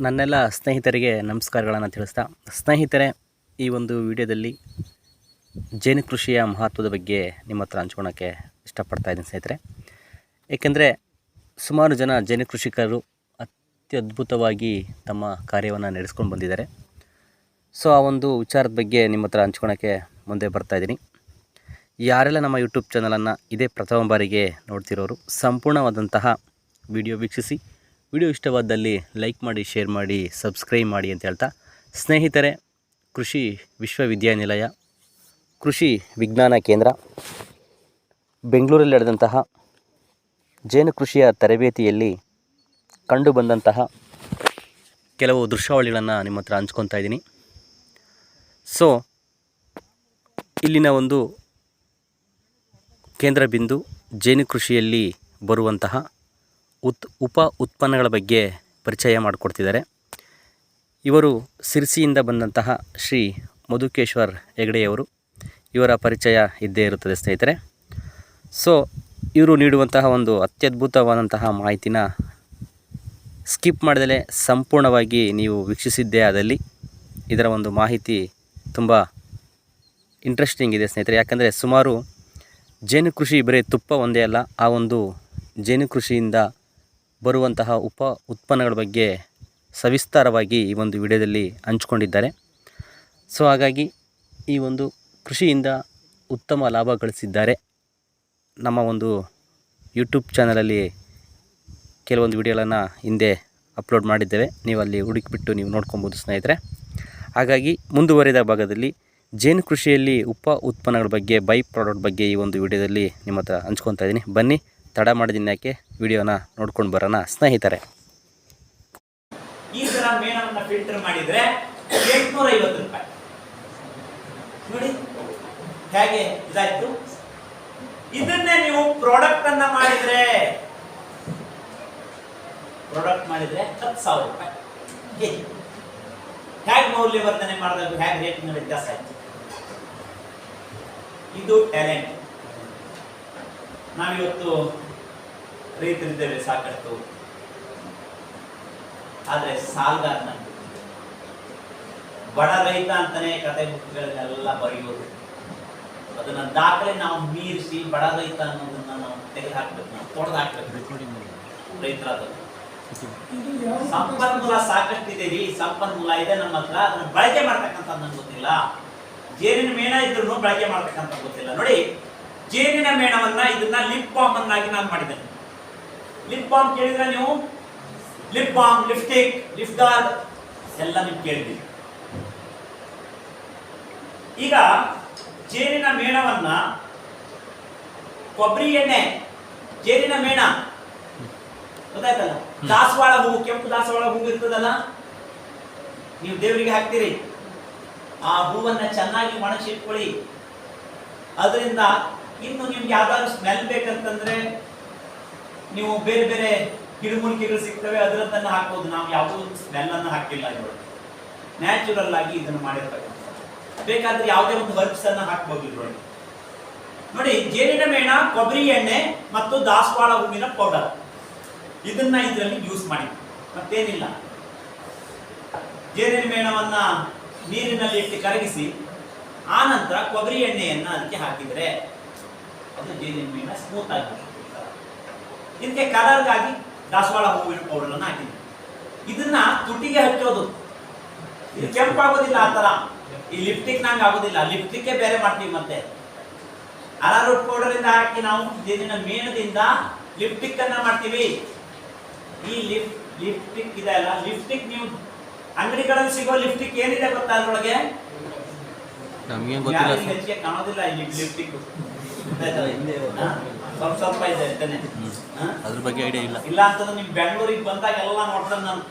ನನ್ನೆಲ್ಲ ಸ್ನೇಹಿತರಿಗೆ ನಮಸ್ಕಾರಗಳನ್ನು ತಿಳಿಸ್ತಾ, ಸ್ನೇಹಿತರೆ, ಈ ಒಂದು ವಿಡಿಯೋದಲ್ಲಿ ಜೇನು ಕೃಷಿಯ ಮಹತ್ವದ ಬಗ್ಗೆ ನಿಮ್ಮ ಹತ್ರ ಹಂಚ್ಕೊಳಕ್ಕೆ ಇಷ್ಟಪಡ್ತಾ ಇದ್ದೀನಿ ಸ್ನೇಹಿತರೆ. ಏಕೆಂದರೆ ಸುಮಾರು ಜನ ಜೇನು ಕೃಷಿಕರು ಅತ್ಯದ್ಭುತವಾಗಿ ತಮ್ಮ ಕಾರ್ಯವನ್ನು ನಡೆಸ್ಕೊಂಡು ಬಂದಿದ್ದಾರೆ. ಸೊ, ಆ ಒಂದು ವಿಚಾರದ ಬಗ್ಗೆ ನಿಮ್ಮ ಹತ್ರ ಹಂಚ್ಕೊಳಕ್ಕೆ ಮುಂದೆ ಬರ್ತಾ ಇದ್ದೀನಿ. ಯಾರೆಲ್ಲ ನಮ್ಮ ಯೂಟ್ಯೂಬ್ ಚಾನಲನ್ನು ಇದೇ ಪ್ರಥಮ ಬಾರಿಗೆ ನೋಡ್ತಿರೋರು, ಸಂಪೂರ್ಣವಾದಂತಹ ವಿಡಿಯೋ ವೀಕ್ಷಿಸಿ ವಿಡಿಯೋ ಇಷ್ಟವಾದಲ್ಲಿ ಲೈಕ್ ಮಾಡಿ, ಶೇರ್ ಮಾಡಿ, ಸಬ್ಸ್ಕ್ರೈಬ್ ಮಾಡಿ ಅಂತ ಹೇಳ್ತಾ, ಸ್ನೇಹಿತರೆ, ಕೃಷಿ ವಿಶ್ವವಿದ್ಯಾನಿಲಯ, ಕೃಷಿ ವಿಜ್ಞಾನ ಕೇಂದ್ರ, ಬೆಂಗಳೂರಲ್ಲಿ ನಡೆದಂತಹ ಜೇನು ಕೃಷಿಯ ತರಬೇತಿಯಲ್ಲಿ ಕಂಡುಬಂದಂತಹ ಕೆಲವು ದೃಶ್ಯಾವಳಿಗಳನ್ನು ನಿಮ್ಮ ಹತ್ರ ಹಂಚ್ಕೊತಾ ಇದ್ದೀನಿ. ಸೊ ಇಲ್ಲಿನ ಒಂದು ಕೇಂದ್ರ ಬಿಂದು ಜೇನು ಕೃಷಿಯಲ್ಲಿ ಬರುವಂತಹ ಉತ್, ಉಪ ಉತ್ಪನ್ನಗಳ ಬಗ್ಗೆ ಪರಿಚಯ ಮಾಡಿಕೊಡ್ತಿದ್ದಾರೆ. ಇವರು ಸಿರ್ಸಿಯಿಂದ ಬಂದಂತಹ ಶ್ರೀ ಮಧುಕೇಶ್ವರ್ ಹೆಗಡೆಯವರು. ಇವರ ಪರಿಚಯ ಇದ್ದೇ ಇರುತ್ತದೆ ಸ್ನೇಹಿತರೆ. ಸೊ ಇವರು ನೀಡುವಂತಹ ಒಂದು ಅತ್ಯದ್ಭುತವಾದಂತಹ ಮಾಹಿತಿನ ಸ್ಕಿಪ್ ಮಾಡದಲೇ ಸಂಪೂರ್ಣವಾಗಿ ನೀವು ವೀಕ್ಷಿಸಿದ್ದೇ ಆದಲ್ಲಿ ಇದರ ಒಂದು ಮಾಹಿತಿ ತುಂಬ ಇಂಟ್ರೆಸ್ಟಿಂಗ್ ಇದೆ ಸ್ನೇಹಿತರೆ. ಯಾಕಂದರೆ ಸುಮಾರು ಜೇನು ಕೃಷಿ ಬರೀ ತುಪ್ಪ ಒಂದೇ ಅಲ್ಲ, ಆ ಒಂದು ಜೇನು ಕೃಷಿಯಿಂದ ಬರುವಂತಹ ಉಪ ಉತ್ಪನ್ನಗಳ ಬಗ್ಗೆ ಸವಿಸ್ತಾರವಾಗಿ ಈ ಒಂದು ವಿಡಿಯೋದಲ್ಲಿ ಹಂಚ್ಕೊಂಡಿದ್ದಾರೆ. ಸೊ, ಹಾಗಾಗಿ ಈ ಒಂದು ಕೃಷಿಯಿಂದ ಉತ್ತಮ ಲಾಭ ಗಳಿಸಿದ್ದಾರೆ ನಮ್ಮ ಒಂದು ಯೂಟ್ಯೂಬ್ ಚಾನಲಲ್ಲಿ ಕೆಲವೊಂದು ವಿಡಿಯೋಗಳನ್ನು ಹಿಂದೆ ಅಪ್ಲೋಡ್ ಮಾಡಿದ್ದೇವೆ. ನೀವು ಅಲ್ಲಿ ಹುಡುಕಿಬಿಟ್ಟು ನೀವು ನೋಡ್ಕೊಬೋದು ಸ್ನೇಹಿತರೆ. ಹಾಗಾಗಿ ಮುಂದುವರಿದ ಭಾಗದಲ್ಲಿ ಜೇನು ಕೃಷಿಯಲ್ಲಿ ಉಪ ಉತ್ಪನ್ನಗಳ ಬಗ್ಗೆ ಬೈ ಪ್ರಾಡಕ್ಟ್ ಬಗ್ಗೆ ಈ ಒಂದು ವಿಡಿಯೋದಲ್ಲಿ ನಿಮ್ಮ ಹತ್ರ ಹಂಚ್ಕೊತಾ ಇದ್ದೀನಿ. ಬನ್ನಿ ತಡ ಮಾಡಿದ್ದೀನಿ ಯಾಕೆ ವಿಡಿಯೋನ ನೋಡ್ಕೊಂಡು ಬರೋಣ ಸ್ನೇಹಿತರೆ. ಈ ತರ ಮೇಣವನ್ನು ಫಿಲ್ಟರ್ ಮಾಡಿದರೆ ಎಂಟ್ನೂರ ಐವತ್ತು ರೂಪಾಯಿ. ನೋಡಿ, ಹೇಗೆ ಇದಾಯಿತು? ಇದನ್ನೇ ನೀವು ಪ್ರಾಡಕ್ಟ್ ಅನ್ನ ಮಾಡಿದ್ರೆ ಪ್ರಾಡಕ್ಟ್ ಮಾಡಿದ್ರೆ ಹತ್ತು ಸಾವಿರ ರೂಪಾಯಿ. ಹೇಗೆ ಮೌಲ್ಯವರ್ಧನೆ ಮಾಡಿದಾಗ ಹೇಗೆ ರೇಟ್ನ ವ್ಯತ್ಯಾಸ ಆಯ್ತು? ಇದು ಟ್ಯಾಲೆಂಟ್ ನಾವಿವತ್ತು ರೈತರಿದ್ದೇವೆ ಸಾಕಷ್ಟು. ಆದ್ರೆ ಸಾಲಗಾರನ ಬಡ ರೈತ ಅಂತಾನೆ ಕತೆ ಬುಕ್ಗಳನ್ನೆಲ್ಲ ಬರೆಯೋದು. ಅದನ್ನ ದಾಖಲೆ ನಾವು ಮೀರಿಸಿ ಬಡ ರೈತ ಅನ್ನೋದನ್ನ ನಾವು ತೆಗೆದುಹಾಕ್ಬೇಕು ನಾವು ತೊಡೆದು ಹಾಕ್ಬೇಕು. ರೈತರಾದ ಸಂಪನ್ಮೂಲ ಸಾಕಷ್ಟಿದೆ ರೀ ಸಂಪನ್ಮೂಲ ಇದೆ ನಮ್ಮ ಹತ್ರ ಅದನ್ನ ಬಳಕೆ ಮಾಡ್ತಕ್ಕಂಥ ನನ್ಗೆ ಗೊತ್ತಿಲ್ಲ. ಜೇನಿನ ಮೇಣ ಇದ್ರೂ ಬಳಕೆ ಮಾಡ್ತಕ್ಕಂಥ ಗೊತ್ತಿಲ್ಲ. ನೋಡಿ ಜೇನಿನ ಮೇಣವನ್ನ ಇದನ್ನ ಲಿಪ್ ಬಾಂಬ್ ಅನ್ನಾಗಿ ನಾನು ಮಾಡಿದ್ದೇನೆ. ಲಿಪ್ ಬಾಮ್ ಕೇಳಿದ್ರೆ ನೀವು? ಲಿಪ್ ಬಾಮ್ ಲಿಪ್ಸ್ಟಿಕ್ ಲಿಫ್ಟಾರ್ ಎಲ್ಲ ನೀವು ಕೇಳಿದ್ದೀರಿ. ಈಗ ಜೇನಿನ ಮೇಣವನ್ನ ಕೊಬ್ಬರಿ ಎಣ್ಣೆ ಜೇನಿನ ಮೇಣ ಗೊತ್ತಾಯ್ತಲ್ಲ? ದಾಸವಾಳ ಹೂವು ಕೆಂಪು ದಾಸವಾಳ ಹೂವು ಇರ್ತದಲ್ಲ? ನೀವು ದೇವರಿಗೆ ಹಾಕ್ತೀರಿ. ಆ ಹೂವನ್ನ ಚೆನ್ನಾಗಿ ಒಣಗಿಸಿಟ್ಕೊಳ್ಳಿ. ಅದರಿಂದ ಇನ್ನು ನಿಮ್ಗೆ ಯಾವ್ದಾದ್ರು ಸ್ಮೆಲ್ ಬೇಕಂತಂದ್ರೆ ನೀವು ಬೇರೆ ಬೇರೆ ಗಿಡಮೂಲಿಕೆಗಳು ಸಿಗ್ತವೆ, ಅದರದ್ದನ್ನು ಹಾಕ್ಬೋದು. ನಾವು ಯಾವುದೂ ಸ್ಮೆಲ್ ಅನ್ನು ಹಾಕಿಲ್ಲ ಇದ್ರೊಳಗೆ ನ್ಯಾಚುರಲ್ ಆಗಿ ಇದನ್ನು ಮಾಡಿರ್ತಕ್ಕಂಥ ಬೇಕಾದ್ರೆ ಯಾವುದೇ ಒಂದು ಹರ್ಬ್ಸ್ ಅನ್ನ ಹಾಕ್ಬೋದು ನೋಡಿ, ಜೇನಿನ ಮೇಣ, ಕೊಬ್ಬರಿ ಎಣ್ಣೆ ಮತ್ತು ದಾಸವಾಳ ಹೂವಿನ ಪೌಡರ್ ಇದನ್ನ ಇದರಲ್ಲಿ ಯೂಸ್ ಮಾಡಿ. ಮತ್ತೇನಿಲ್ಲ. ಜೇನಿನ ಮೇಣವನ್ನ ನೀರಿನಲ್ಲಿ ಇಟ್ಟು ಕರಗಿಸಿ, ಆ ನಂತರ ಕೊಬ್ಬರಿ ಎಣ್ಣೆಯನ್ನ ಅದಕ್ಕೆ ಹಾಕಿದರೆ ಅದು ಜೇನಿನ ಮೇಣ ಸ್ಮೂತ್ ಆಗಿ ಬರುತ್ತೆ. ಇದಕ್ಕೆ ಕಲರ್ಗಾಗಿ ದಾಸವಾಳ ಹೂವಿನ ಪೌಡರ್ ಅನ್ನ ಹಾಕಿದ್ವಿ ಇದನ್ನ ತುಟಿಗೆ ಹಚ್ಚೋದು. ಇದು ಕೆಂಪಾಗೋದಿಲ್ಲ ಆ ತರ ಈ ಲಿಪ್ಟಿಕ್ ನಂಗೆ ಆಗೋದಿಲ್ಲ. ಲಿಪ್ಟಿಕ್ ಬೇರೆ ಮಾಡ್ತೀವಿ ಮತ್ತೆ. ಅರಾರೂಟ್ ಪೌಡರ್ ಇಂದ ಹಾಕಿ ನಾವು ದಿನ ಮೇಣದಿಂದ ಲಿಪ್ಟಿಕ್ ಅನ್ನ ಮಾಡ್ತೀವಿ. ಈ ಲಿಪ್ ಲಿಪ್ಟಿಕ್ ಇದೆ ಅಲ್ಲ ಲಿಪ್ಟಿಕ್ ನೀವು ಅಂಗಡಿಗಳಲ್ಲಿ ಸಿಗೋ ಲಿಪ್ಟಿಕ್ ಏನಿದೆ ಗೊತ್ತಾ ಅದ್ರೊಳಗೆ? ಕಾಣೋದಿಲ್ಲ ಈ ಲಿಪ್ಟಿಕ್ ಸ್ವಲ್ಪ ಸ್ವಲ್ಪ ಇದೆ? ಅದ್ರ ಬಗ್ಗೆ ಐಡಿಯಾ ಇಲ್ಲ. ಇಲ್ಲ ಅಂತಂದ್ರೆ ನಿಮ್ ಬೆಂಗಳೂರಿಗೆ ಬಂದಾಗ ಎಲ್ಲ ನೋಡ್ತಾರೆ ನಾನು.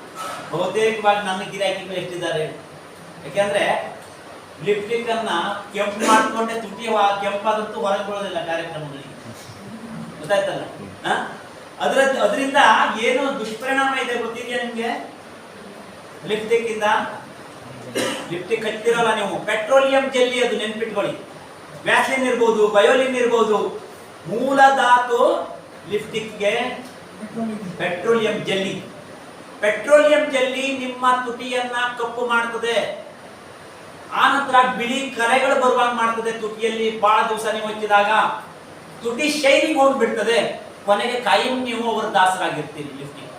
ಬಹುತೇಕವಾಗಿ ನನ್ನ ಗಿರಾಕಿಗಳು ಎಷ್ಟಿದ್ದಾರೆ? ಯಾಕೆಂದ್ರೆ ಲಿಪ್ಟಿಕ್ ಅನ್ನ ಕೆಂಪು ಮಾಡ್ಕೊಂಡೆ ತುಟಿ ಕೆಂಪಾದಂತೂ ಹೊರಗೆ ಬರೋದಿಲ್ಲ ಕಾರ್ಯಕ್ರಮಗಳಿಗೆ ಗೊತ್ತಾಯ್ತಲ್ಲ? ಅದ್ರ ಅದರಿಂದ ಏನು ದುಷ್ಪರಿಣಾಮ ಇದೆ ಗೊತ್ತಿದೆಯಾ ನಿಮ್ಗೆ? ಲಿಪ್ಟಿಕ್ ಇಂದ ಲಿಪ್ಟಿಕ್ ಹಚ್ತಿರಲ್ಲ ನೀವು. ಪೆಟ್ರೋಲಿಯಂ ಜೆಲ್ಲಿ ಅದು ನೆನ್ಪಿಟ್ಕೊಳ್ಳಿ. ವ್ಯಾಕ್ಸಿನ್ ಇರ್ಬೋದು ಬಯೋಲಿನ್ ಇರ್ಬೋದು. ಮೂಲ ಧಾತು ಲಿಪ್ಟಿಕ್ಗೆ ಪೆಟ್ರೋಲಿಯಂ ಜೆಲ್ಲಿ. ಪೆಟ್ರೋಲಿಯಂ ಜೆಲ್ಲಿ ನಿಮ್ಮ ತುಟಿಯನ್ನ ಕಪ್ಪು ಮಾಡ್ತದೆ. ಆನಂತರ ಬಿಳಿ ಕರೆಗಳು ಬರುವಾಗ ಮಾಡ್ತದೆ ತುಟಿಯಲ್ಲಿ. ಬಹಳ ದಿವಸ ನೀವು ಹಚ್ಚಿದಾಗ ತುಟಿ ಶೈನಿಂಗ್ ಹೋಗ್ಬಿಡ್ತದೆ. ಕೊನೆಗೆ ಕಾಯಂ ನೀವು ಅವರ ದಾಸರಾಗಿರ್ತೀರಿ ಲಿಫ್ಟಿಂಗ್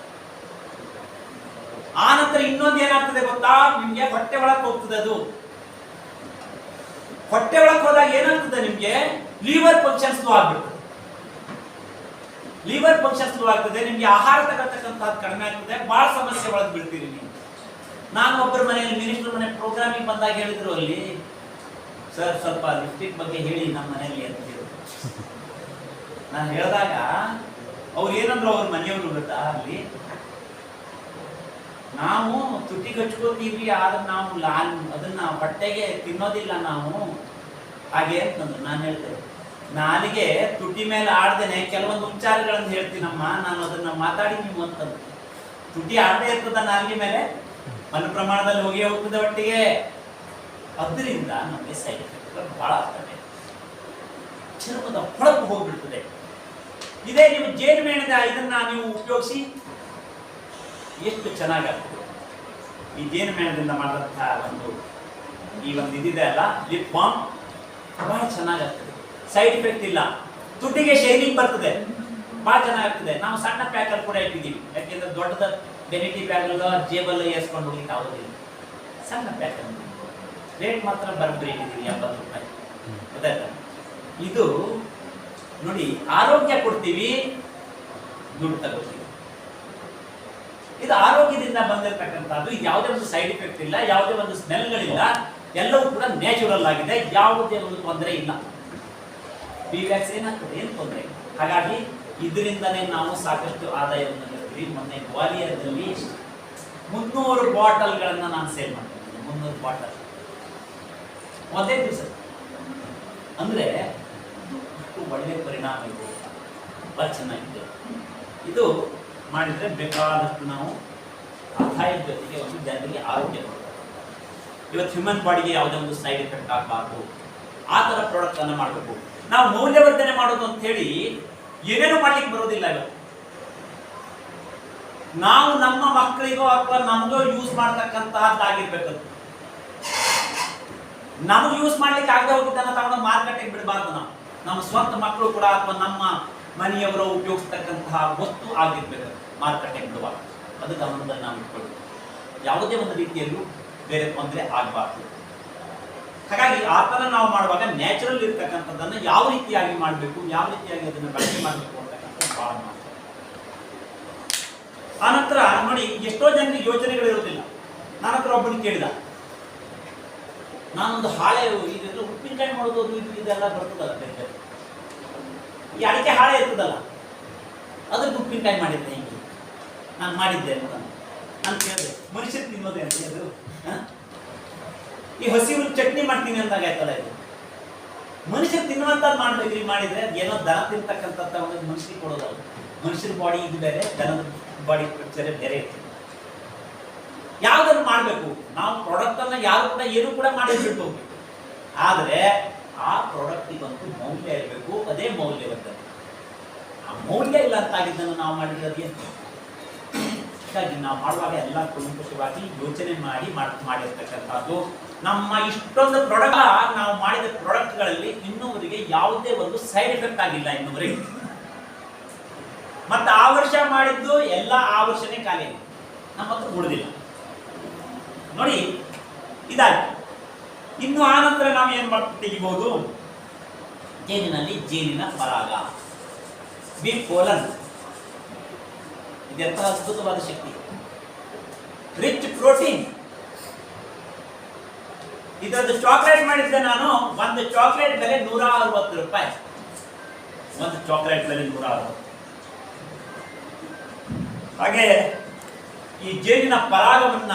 ಆನಂತರ ಇನ್ನೊಂದು ಏನಾಗ್ತದೆ ಗೊತ್ತಾ? ನಿಮ್ಗೆ ಹೊಟ್ಟೆ ಒಳಕ್ ಹೋಗ್ತದೆ ಅದು. ಹೊಟ್ಟೆ ಒಳಕ್ ಹೋದಾಗ ಏನಾಗ್ತದೆ ನಿಮ್ಗೆ? ಲಿವರ್ ಫಂಕ್ಷನ್ ಸ್ಲೋ ಆಗ್ಬಿಡ್ತದೆ. ಲಿವರ್ ಫಂಕ್ಷನ್ ಸ್ಲೋ ಆಗ್ತದೆ, ನಿಮ್ಗೆ ಆಹಾರ ತಗೊಳ್ತಕ್ಕಂಥದ್ದು ಕಡಿಮೆ ಆಗ್ತದೆ ಬಹಳ ಸಮಸ್ಯೆ ಒಳಗೆ ಬಿಡ್ತೀರಿ ನೀವು. ನಾನು ಒಬ್ಬರ ಮನೆಯಲ್ಲಿ ಮಿನಿಸ್ಟರ್ ಮನೆ ಪ್ರೋಗ್ರಾಮಿಗೆ ಬಂದಾಗ ಹೇಳಿದ್ರು ಅಲ್ಲಿ, ಸರ್, ಸ್ವಲ್ಪ ಲಿಫ್ಟಿಕ್ ಬಗ್ಗೆ ಹೇಳಿ ನಮ್ಮ ಮನೆಯಲ್ಲಿ ಅಂತ ಹೇಳಿದ್ರು ನಾನು ಹೇಳಿದಾಗ, ಅವ್ರು ಏನಂದ್ರು ಅವ್ರ ಮನೆಯವರು ಗೊತ್ತಾ ಅಲ್ಲಿ? ನಾವು ತುಟಿ ಕಚ್ಕೋತೀವಿ ಆದ್ರೆ ನಾವು ಲಾಲ್, ಅದನ್ನ ಬಟ್ಟೆಗೆ ತಿನ್ನೋದಿಲ್ಲ ನಾವು. ಹಾಗೆ ಅಂತಂದ್ರು. ನಾನು ಹೇಳ್ತೇನೆ. ನಾಲಿಗೆ ತುಟಿ ಮೇಲೆ ಆಡ್ದೇನೆ, ಕೆಲವೊಂದು ಉಚ್ಚಾರಗಳನ್ನು ಹೇಳ್ತೀನಮ್ಮ, ನಾನು ಅದನ್ನ ಮಾತಾಡಿ ನೀವು ತುಟಿ ಆಡದೆ ಇರ್ತದ ನಾಲಿಗೆ ಮೇಲೆ? ಮನ ಪ್ರಮಾಣದಲ್ಲಿ ಹೋಗಿ ಹೋಗ್ತದೆ ಒಟ್ಟಿಗೆ? ಅದರಿಂದ ನಮಗೆ ಸೈಡ್ ಎಫೆಕ್ಟ್ ಬಹಳ ಆಗ್ತವೆ ಚರ್ಮದ ಹೊಳಪು ಹೋಗ್ಬಿಡ್ತದೆ. ಇದೇ ನೀವು ಜೇನುಮೇಣದ ಇದನ್ನ ನೀವು ಉಪಯೋಗಿಸಿ, ಎಷ್ಟು ಚೆನ್ನಾಗಾಗ್ತದೆ. ಈ ಜೇನು ಮೇಣದಿಂದ ಮಾಡಿದಂತಹ ಒಂದು ಈ ಒಂದು ಇದಿದೆ ಅಲ್ಲ ಲಿಪ್ ಬಾಮ್ ಬಹಳ ಚೆನ್ನಾಗಾಗ್ತದೆ. ಸೈಡ್ ಎಫೆಕ್ಟ್ ಇಲ್ಲ. ತುಟಿಗೆ ಶೈನಿಂಗ್ ಬರ್ತದೆ. ಬಹಳ ಚೆನ್ನಾಗ್ತದೆ ನಾವು ಸಣ್ಣ ಪ್ಯಾಕಲ್ಲಿ ಕೂಡ ಇಟ್ಟಿದ್ದೀವಿ. ಯಾಕೆಂದ್ರೆ ದೊಡ್ಡದ ಬೆನಿಟಿ ಪ್ಯಾಕಲ್ ಜೇಬಲ್ ಏರ್ಸ್ಕೊಂಡು ಹೋಗ್ಲಿಕ್ಕೆ ಆಗೋದಿಲ್ಲ. ಸಣ್ಣ ಪ್ಯಾಕಲ್ ರೇಟ್ ಮಾತ್ರ ಬರ್ಬೇಕು ಇಟ್ಟಿದ್ದೀವಿ ಎಂಬತ್ತು ರೂಪಾಯಿ. ಗೊತ್ತಾಯ್ತಾ? ಇದು ನೋಡಿ, ಆರೋಗ್ಯ ಕೊಡ್ತೀವಿ, ದುಡ್ಡು ತಗೋತೀವಿ ಇದು ಆರೋಗ್ಯದಿಂದ ಬಂದಿರತಕ್ಕಂಥದ್ದು ಯಾವುದೇ ಒಂದು ಸೈಡ್ ಎಫೆಕ್ಟ್ ಇಲ್ಲ, ಯಾವುದೇ ಒಂದು ಸ್ಮೆಲ್ಗಳಿಲ್ಲ ಎಲ್ಲವೂ ಕೂಡ ನ್ಯಾಚುರಲ್ ಆಗಿದೆ, ಯಾವುದೇ ಒಂದು ತೊಂದರೆ ಇಲ್ಲ. ಬಿ ವ್ಯಾಕ್ಸ್ ಏನಾಗ್ತದೆ? ಏನು ತೊಂದರೆ? ಹಾಗಾಗಿ ಇದರಿಂದನೇ ನಾವು ಸಾಕಷ್ಟು ಆದಾಯವನ್ನು ಗಳಿಸ್ತೀವಿ ಮೊನ್ನೆ ಗ್ವಾಲಿಯರ್ದಲ್ಲಿ ಮುನ್ನೂರು ಬಾಟಲ್ಗಳನ್ನು ನಾನು ಸೇಲ್ ಮಾಡ್ತೀನಿ ಮುನ್ನೂರು ಬಾಟಲ್. ಒಂದೇ ದಿವಸ. ಅಂದರೆ ಒಳ್ಳೆ ಪರಿಣಾಮ ಇದೆ. ತುಂಬ ಚೆನ್ನಾಗಿದೆ. ಇದು ಮಾಡಿದರೆ ಬೇಕಾದಷ್ಟು ನಾವು ಆದಾಯದ ಜೊತೆಗೆ ಒಂದು ಜನರಿಗೆ ಆರೋಗ್ಯ ಇವತ್ತು ಹ್ಯೂಮನ್ ಬಾಡಿಗೆ ಯಾವುದೇ ಒಂದು ಸೈಡ್ ಎಫೆಕ್ಟ್ ಆಗಬಾರ್ದು. ಆ ಥರ ಪ್ರಾಡಕ್ಟ್ ಅನ್ನು ಮಾಡಬೇಕು. ನಾವು ಮೌಲ್ಯವರ್ಧನೆ ಮಾಡೋದು ಅಂತ ಹೇಳಿ ಏನೇನು ಮಾಡ್ಲಿಕ್ಕೆ ಬರೋದಿಲ್ಲ ಇವತ್ತು. ನಾವು ನಮ್ಮ ಮಕ್ಕಳಿಗೋ ಅಥವಾ ನಮಗೋ ಯೂಸ್ ಮಾಡ್ತಕ್ಕಂತಹದ್ದಾಗಿರ್ಬೇಕು. ನಮಗೆ ಯೂಸ್ ಮಾಡ್ಲಿಕ್ಕೆ ಆಗದೆ ಹೋಗಿದ್ದನ್ನ ತಗೊಂಡು ಮಾರ್ಕೆಟಿಗೆ ಬಿಡಬಾರ್ದು ನಾವು. ನಮ್ಮ ಸ್ವಂತ ಮಕ್ಕಳು ಕೂಡ ಅಥವಾ ನಮ್ಮ ಮನೆಯವರು ಉಪಯೋಗಿಸ್ತಕ್ಕಂತಹ ವಸ್ತು ಆಗಿರ್ಬೇಕು ಮಾರುಕಟ್ಟೆಗೆ ಬಿಡುವಾಗ. ಅದು ಗಮನದಲ್ಲಿ ನಾವು ಇಟ್ಕೊಳ್ಬೇಕು ಯಾವುದೇ ಒಂದು ರೀತಿಯಲ್ಲೂ ಬೇರೆ ತೊಂದರೆ ಆಗಬಾರ್ದು. ಹಾಗಾಗಿ ಆ ಥರ ನಾವು ಮಾಡುವಾಗ ನ್ಯಾಚುರಲ್ ಇರ್ತಕ್ಕಂಥದ್ದನ್ನು ಯಾವ ರೀತಿಯಾಗಿ ಮಾಡಬೇಕು, ಯಾವ ರೀತಿಯಾಗಿ ಅದನ್ನು ಬಳಕೆ ಮಾಡಬೇಕು ಅಂತಕ್ಕಂಥದ್ದು ಭಾಳ ಮಾಡ್ತಾರೆ ಆನಂತರ ನೋಡಿ, ಎಷ್ಟೋ ಜನರಿಗೆ ಯೋಚನೆಗಳಿರೋದಿಲ್ಲ ನನ್ನ ಹತ್ರ ಒಬ್ಬನಿಗೆ ಕೇಳಿದ. ನಾನೊಂದು ಹಾಳೆ ಇದೆಲ್ಲ ಉಪ್ಪಿನಕಾಯಿ ಮಾಡೋದು ಇದು, ಇದೆಲ್ಲ ಬರ್ತದಲ್ಲ ಬೇರೆ ಬೇರೆ. ಈ ಅಡಿಕೆ ಹಾಳೆ ಇರ್ತದಲ್ಲ, ಅದ್ರದ್ದು ಉಪ್ಪಿನಕಾಯಿ ಮಾಡಿದ್ದೆ, ಹಿಂಗೆ. ನಾನು ಮಾಡಿದ್ದೆ ಅಂತ. ನಾನು ಕೇಳಿದೆ ಮನುಷ್ಯರು ತಿನ್ನೋದೇ ಅಂತ ಅದು ಈ ಹಸಿರು ಚಟ್ನಿ ಮಾಡ್ತೀನಿ ಅಂದಾಗ ಆಯ್ತಲ್ಲ ಇದು? ಮನುಷ್ಯರು ತಿನ್ನುವಂಥದ್ದು ಮಾಡ್ಬೇಕ್ರಿ ಮಾಡಿದ್ರೆ ಏನೋ ದನ ತಿಂತಕ್ಕಂಥದ್ದು ಒಂದು ಮನುಷ್ಯರಿಗೆ ಕೊಡೋದಲ್ಲ. ಮನುಷ್ಯರ ಬಾಡಿ ಇದು ಬೇರೆ, ದನದ ಬಾಡಿ ಸ್ಟ್ರಕ್ಚರೇ ಬೇರೆ ಇರ್ತದೆ. ಯಾವ್ದನ್ನು ಮಾಡಬೇಕು? ನಾವು ಪ್ರಾಡಕ್ಟ್ ಅನ್ನ ಯಾರು ಕೂಡ ಏನು ಕೂಡ ಮಾಡಿ ಬಿಟ್ಟು ಆದರೆ ಆ ಪ್ರಾಡಕ್ಟಿಗಂತೂ ಮೌಲ್ಯ ಇರಬೇಕು, ಅದೇ ಮೌಲ್ಯವರ್ಧನೆ ಆ ಮೌಲ್ಯ ಇಲ್ಲ ಅಂತ ಆಗಿದ್ದನ್ನು ನಾವು ಮಾಡಿರೋದು ಏನು? ಹೀಗಾಗಿ ನಾವು ಮಾಡುವಾಗ ಎಲ್ಲ ಕುಲಂಕುಷವಾಗಿ ಯೋಚನೆ ಮಾಡಿ ಮಾಡ್- ಮಾಡಿರ್ತಕ್ಕಂಥದ್ದು. ನಮ್ಮ ಇಷ್ಟೊಂದು ಪ್ರಾಡಕ್ಟ್ ನಾವು ಮಾಡಿದ ಪ್ರಾಡಕ್ಟ್ಗಳಲ್ಲಿ ಇನ್ನೊಬ್ಬರಿಗೆ ಯಾವುದೇ ಒಂದು ಸೈಡ್ ಎಫೆಕ್ಟ್ ಆಗಿಲ್ಲ ಇನ್ನೊಬ್ಬರಿಗೆ ಮತ್ತೆ ಆ ವರ್ಷ ಮಾಡಿದ್ದು ಎಲ್ಲ ಆ ವರ್ಷನೇ ಖಾಲಿ. ನಮ್ಮ ಹತ್ರ ನೋಡಿ, ಇದಾಯ್ತು. ಇನ್ನು ಆ ನಂತರ ನಾವು ಏನು ಮಾಡ್ತೀವಿ ತೆಗಿಬಹುದು ಜೇನಿನಲ್ಲಿ ಜೇನಿನ ಪರಾಗ. Bee pollen. ಇದೆಂತಹ ಅದ್ಭುತವಾದ ಶಕ್ತಿ? ರಿಚ್ ಪ್ರೋಟೀನ್ ಇದರದ್ದು ಚಾಕ್ಲೇಟ್ ಮಾಡಿದ್ದೆ ನಾನು ಒಂದು ಚಾಕ್ಲೇಟ್ ಬೆಲೆ ನೂರ ಅರವತ್ತು ರೂಪಾಯಿ. ಒಂದು ಚಾಕ್ಲೇಟ್ ಬೆಲೆ ನೂರ ಅರವತ್ತು ಹಾಗೆ ಈ ಜೇನಿನ ಪರಾಗವನ್ನ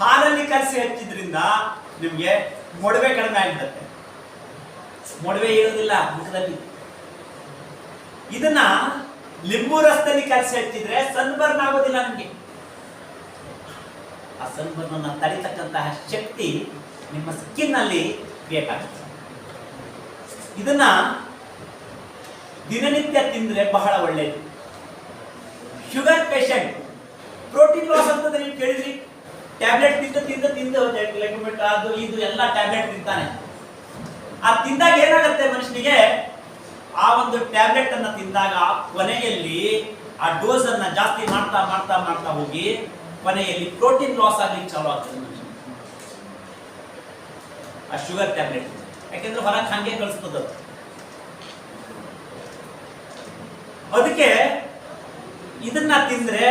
ಹಾಲಲ್ಲಿ ಕಲಸಿ ಹಚ್ಚಿದ್ರಿಂದ ನಿಮಗೆ ಮೊಡವೆ ಕಡಿಮೆ ಆಗಿಬಿಡುತ್ತೆ. ಮೊಡವೆ ಇರೋದಿಲ್ಲ, ಮುಖದಲ್ಲಿ. ಇದನ್ನ ಲಿಂಬು ರಸದಲ್ಲಿ ಕಲಸಿ ಹಚ್ಚಿದ್ರೆ ಸನ್ಬರ್ನ್ ಆಗೋದಿಲ್ಲ ನಮಗೆ. ಆ ಸನ್ಬರ್ನ್ ತಡಿತಕ್ಕಂತಹ ಶಕ್ತಿ ನಿಮ್ಮ ಸ್ಕಿನ್ ಅಲ್ಲಿ ಬೇಕಾಗುತ್ತೆ ಇದನ್ನ ದಿನನಿತ್ಯ ತಿಂದ್ರೆ ಬಹಳ ಒಳ್ಳೆಯದು ಶುಗರ್ ಪೇಷಂಟ್ ಪ್ರೋಟೀನ್ ಲಾಸ್ ಅಂತ ನೀವು ಕೇಳಿದ್ರಿ. ಟ್ಯಾಬ್ಲೆಟ್ ತಿಂದು ತಿಂದು ತಿಂದು ಅದು, ಇದು, ಎಲ್ಲ ಟ್ಯಾಬ್ಲೆಟ್ ತಿಂತಾನೆ. ಆ ತಿಂದಾಗ ಏನಾಗುತ್ತೆ ಮನುಷ್ಯನಿಗೆ? ಆ ಒಂದು ಟ್ಯಾಬ್ಲೆಟ್ ಅನ್ನ ತಿಂದಾಗ ಕೊನೆಯಲ್ಲಿ ಆ ಡೋಸ್ ಅನ್ನ ಜಾಸ್ತಿ ಮಾಡ್ತಾ ಮಾಡ್ತಾ ಮಾಡ್ತಾ ಹೋಗಿ ಕೊನೆಯಲ್ಲಿ ಪ್ರೋಟೀನ್ ಲಾಸ್ ಆಗ್ಲಿಕ್ಕೆ ಚಾಲು ಆಗ್ತದೆ ಆ ಶುಗರ್ ಟ್ಯಾಬ್ಲೆಟ್ ಯಾಕೆಂದ್ರೆ ಹೊರಗೆ ಹಂಗೆ ಕಳಿಸ್ತದ ಅದು. ಅದಕ್ಕೆ ಇದನ್ನ ತಿಂದ್ರೆ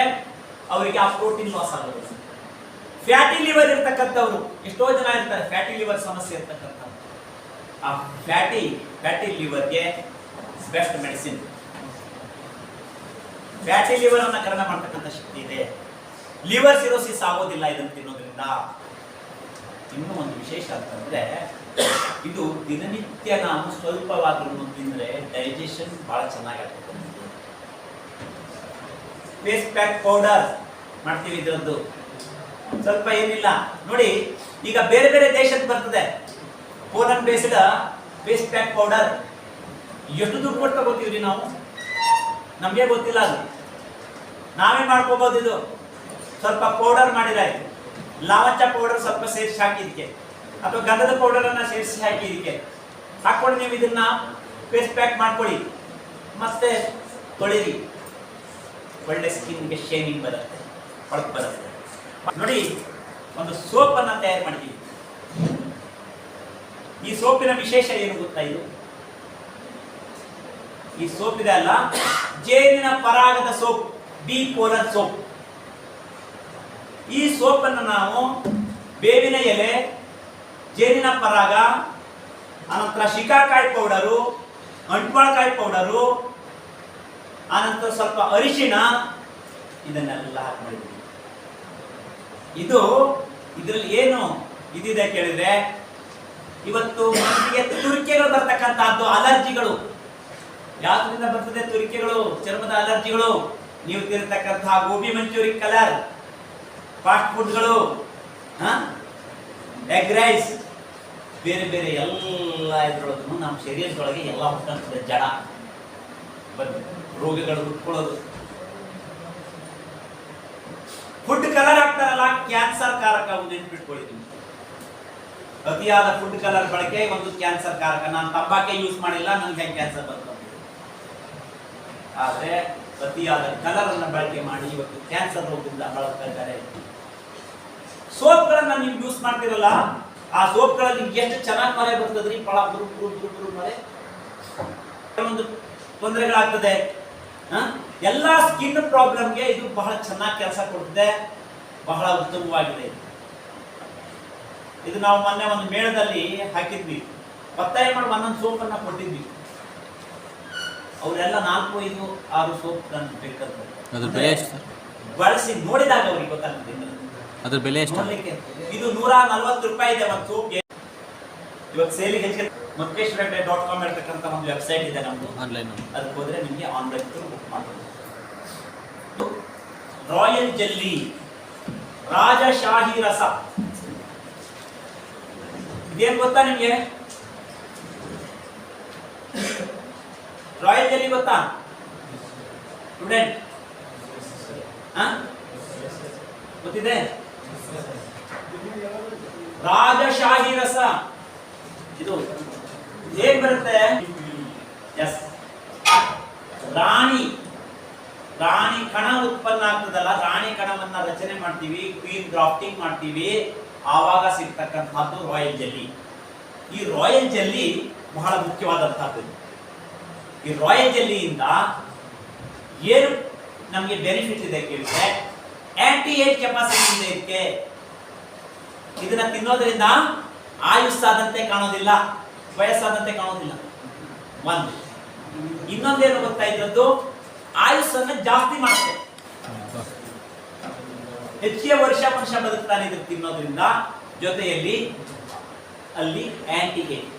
ಅವರಿಗೆ ಆ ಪ್ರೋಟೀನ್ ಲಾಸ್ ಆಗೋದು. ಫ್ಯಾಟಿ ಲಿವರ್ ಇರ್ತಕ್ಕಂಥವ್ರು, ಎಷ್ಟೋ ಜನ ಇರ್ತಾರೆ ಫ್ಯಾಟಿ ಲಿವರ್ ಸಮಸ್ಯೆ ಇರ್ತಕ್ಕಂಥವ್ರು. ಆ ಫ್ಯಾಟಿ ಫ್ಯಾಟಿ ಲಿವರ್ಗೆ ಬೆಸ್ಟ್ ಮೆಡಿಸಿನ್ ಫ್ಯಾಟಿ ಲಿವರ್ ಅನ್ನ ಕಡಿಮೆ ಮಾಡ್ತಕ್ಕಂಥ ಶಕ್ತಿ ಇದೆ. ಲಿವರ್ ಸಿರೋಸಿಸ್ ಆಗೋದಿಲ್ಲ ಇದನ್ನು ತಿನ್ನೋದ್ರಿಂದ. ಇನ್ನೂ ಒಂದು ವಿಶೇಷ ಅಂತಂದ್ರೆ ಇದು ದಿನನಿತ್ಯ ನಾವು ಸ್ವಲ್ಪವಾದ್ರೂ ತಿಂದ್ರೆ ಡೈಜೆಷನ್ ಬಹಳ ಚೆನ್ನಾಗಾಗ್ತದೆ ಫೇಸ್ ಪ್ಯಾಕ್ ಪೌಡರ್ ಮಾಡ್ತೀವಿ ಇದರದ್ದು. ಸ್ವಲ್ಪ ಏನಿಲ್ಲ. ನೋಡಿ, ಈಗ ಬೇರೆ ಬೇರೆ ದೇಶದ ಬರ್ತದೆ. Pollen based face pack powder ಎಷ್ಟು ದುಡ್ಡು ಕೊಟ್ಟು ತಗೋತೀವ್ರಿ ನಾವು? ನಮಗೆ ಗೊತ್ತಿಲ್ಲ ಅದು. ನಾವೇ ಮಾಡ್ಕೋಬಹುದು ಇದು? ಸ್ವಲ್ಪ ಪೌಡರ್ ಮಾಡಿದಾಯ್ತು ಲಾವಂಚ ಪೌಡರ್ ಸ್ವಲ್ಪ ಸೇರಿಸಿ ಹಾಕಿ ಇದಕ್ಕೆ ಅಥವಾ ಗಂಧದ ಪೌಡರ್ ಅನ್ನ ಸೇರಿಸಿ ಹಾಕಿ ಇದಕ್ಕೆ ಹಾಕೊಂಡು ನೀವು ಇದನ್ನ ಫೇಸ್ ಪ್ಯಾಕ್ ಮಾಡ್ಕೊಳ್ಳಿ. ಮತ್ತೆ ತೊಳಿರಿ. ಒಳ್ಳೆ ಸ್ಕಿನ್ಗೆ ಶೇನಿಂಗ್ ಬರುತ್ತೆ. ಹೊಳಪು ಬರುತ್ತೆ. ನೋಡಿ, ಒಂದು ಸೋಪ್ ಅನ್ನ ತಯಾರು ಮಾಡಿದ್ದೀವಿ ಈ ಸೋಪಿನ ವಿಶೇಷ ಏನು ಗೊತ್ತಾ ಇದು? ಈ ಸೋಪ್ ಇದೆ ಅಲ್ಲ? ಜೇನಿನ ಪರಾಗದ ಸೋಪ್, ಬಿ ಕೋಲನ್ ಸೋಪ್. ಈ ಸೋಪನ್ನು ನಾವು ಬೇವಿನ ಎಲೆ, ಜೇನಿನ ಪರಾಗ ಅನಂತರ ಶಿಕಾಕಾಯಿ ಪೌಡರು, ಅಂಟ್ವಾಳಕಾಯಿ ಪೌಡರು, ಆನಂತರ ಸ್ವಲ್ಪ ಅರಿಶಿಣ, ಇದನ್ನೆಲ್ಲ ಹಾಕಿ ಇದು ಇದರಲ್ಲಿ ಏನು ಇದಿದೆ ಕೇಳಿದ್ರೆ, ಇವತ್ತು ಮನಸ್ಸಿಗೆ ತುರಿಕೆಗಳು ಬರ್ತಕ್ಕಂತಹದ್ದು ಅಲರ್ಜಿಗಳು. ಯಾವ್ದ್ರಿಂದ ಬರ್ತದೆ ತುರಿಕೆಗಳು, ಚರ್ಮದ ಅಲರ್ಜಿಗಳು? ನೀವು ತಿರ್ತಕ್ಕಂತಹ ಗೋಬಿ ಮಂಚೂರಿ ಕಲರ್ ಫಾಸ್ಟ್ ಫುಡ್ಗಳು ಎಗ್ ರೈಸ್ ಬೇರೆ ಬೇರೆ ಎಲ್ಲ ಇದ್ರೊಳಗೂ ನಮ್ಮ ಶರೀರದೊಳಗೆ ಎಲ್ಲ ಹೊತ್ತಂತದೆ ಜಡ. ಬಂದು ರೋಗಗಳು ಹುಟ್ಕೊಳ್ಳೋದು. ಫುಡ್ ಕಲರ್ ಆಗ್ತಾರಲ್ಲ ಕ್ಯಾನ್ಸರ್ ಕಾರಕ ನೆನ್ಪಿಟ್ಕೊಳ್ಳಿ ಅತಿಯಾದ ಫುಡ್ ಕಲರ್ ಬಳಕೆ ಒಂದು ಕ್ಯಾನ್ಸರ್ ಕಾರಕ. ನಾನು ತಂಬಾಕೆ ಯೂಸ್ ಮಾಡಿಲ್ಲ ನನಗೆ ಕ್ಯಾನ್ಸರ್ ಬರ್ತದೆ ಆದ್ರೆ ಅತಿಯಾದ ಕಲರನ್ನು ಬಳಕೆ ಮಾಡಿ ಇವತ್ತು ಕ್ಯಾನ್ಸರ್ ರೋಗದಿಂದ ಬಳಸ್ತಾ ಸೋಪ್ಗಳನ್ನ ನೀವು ಯೂಸ್ ಮಾಡ್ತಿರಲ್ಲ, ಆ ಸೋಪ್ಗಳಲ್ಲಿ ಎಷ್ಟು ಚೆನ್ನಾಗಿ ಮರೆ ಬರ್ತದ್ರಿ? ಪಳ ಗುರು ಗುರು ಗುರು ಗುರು ಮಳೆ. ಒಂದು ತೊಂದರೆಗಳಾಗ್ತದೆ. ಎಲ್ಲ ಸ್ಕಿನ್ ಪ್ರಾಬ್ಲಮ್ಗೆ ಇದು ಬಹಳ ಚೆನ್ನಾಗಿ ಕೆಲಸ ಕೊಡ್ತದೆ. ಬಹಳ ಉತ್ತಮವಾಗಿದೆ. ಇದು ನಾವು ಮೊನ್ನೆ ಒಂದು ಮೇಳದಲ್ಲಿ ಹಾಕಿದ್ವಿ. ಒತ್ತಾಯ ಮಾಡಿ ಒಂದೊಂದು ಸೋಪನ್ನ ಕೊಟ್ಟಿದ್ವಿ. ಅವರೆಲ್ಲ ನಾಲ್ಕು ಐದು ಆರು ಸೋಪ್ ನನ್ಗೆ ಬೇಕಂತ ಅದ್ರ ಬೆಲೆ ಎಷ್ಟು ಬಳಸಿ ನೋಡಿದಾಗ ಅವ್ರಿಗೆ ಗೊತ್ತಾಗ್ತದೆ. ಅದ್ರ ಬೆಲೆ ಎಷ್ಟು? ನೋಡ್ಲಿಕ್ಕೆ ಇದು ನೂರ ನಲ್ವತ್ತು ರೂಪಾಯಿ ಇದೆ ಒಂದು ಸೋಪ್ಗೆ. ಇವಾಗ ಸೇಲಿಗೆ ಹೆಚ್ಚಿಗೆ ಮಕ್ಕೇಶ್ವರ ಡಾಟ್ ಕಾಮ್ ಇರ್ತಕ್ಕಂಥ ಒಂದು ವೆಬ್ಸೈಟ್ ಇದೆ ನಮ್ಮದು ಆನ್ಲೈನ್ ಅದಕ್ಕೆ ಹೋದ್ರೆ ನಿಮಗೆ ಆನ್ಲೈನ್ ಬುಕ್ ಮಾಡ್ಬೋದು. ರಾಯಲ್ ಜೆಲ್ಲಿ ರಾಜಶಾಹಿ ರಸ. ಇದೇನ್ ಗೊತ್ತಾ ನಿಮ್ಗೆ? ರಾಯಲ್ ಜೆಲ್ಲಿ ಗೊತ್ತಾ? ಸ್ಟೂಡೆಂಟ್ ಗೊತ್ತಿದೆ? ರಾಜಶಾಹಿ ರಸ. ಇದು ಏನ್ ಬರುತ್ತೆ? ಎಸ್ ರಾಣಿ. ರಾಣಿ ಕಣ ಉತ್ಪನ್ನ ಆಗ್ತದಲ್ಲ, ರಾಣಿ ಕಣವನ್ನ ರಚನೆ ಮಾಡ್ತೀವಿ ಕ್ವೀನ್ ಡ್ರಾಫ್ಟಿಂಗ್ ಮಾಡ್ತೀವಿ. ಆವಾಗ ಸಿಗ್ತಕ್ಕಂಥದ್ದು ರಾಯಲ್ ಜೆಲ್ಲಿ ಈ ರಾಯಲ್ ಜೆಲ್ಲಿ ಬಹಳ ಮುಖ್ಯವಾದಂತಹದ್ದು. ಈ ರಾಯಲ್ ಜೆಲ್ಲಿಯಿಂದ ಏನು ನಮಗೆ ಬೆನಿಫಿಟ್ ಇದೆ ಕೇಳಿದ್ರೆ ಆಂಟಿ ಏಜ್ ಕೆಪಾಸಿಟಿ ಇದೆ ಇದಕ್ಕೆ ಇದನ್ನ ತಿನ್ನೋದ್ರಿಂದ ಆಯುಸ್ಸಾದಂತೆ ಕಾಣೋದಿಲ್ಲ, ವಯಸ್ಸಾದಂತೆ ಕಾಣೋದಿಲ್ಲ. ಒಂದು. ಇನ್ನೊಂದೇನು ಗೊತ್ತಾ ಇದ್ರದ್ದು? ಆಯುಸ್ಸನ್ನು ಜಾಸ್ತಿ ಮಾಡುತ್ತೆ ಹೆಚ್ಚಿಗೆ ವರ್ಷ ಮನುಷ್ಯ ಬದುಕ್ತಾನೆ ಇದನ್ನು ತಿನ್ನೋದ್ರಿಂದ ಜೊತೆಯಲ್ಲಿ ಅಲ್ಲಿ ಆಂಟಿ ಏಜ್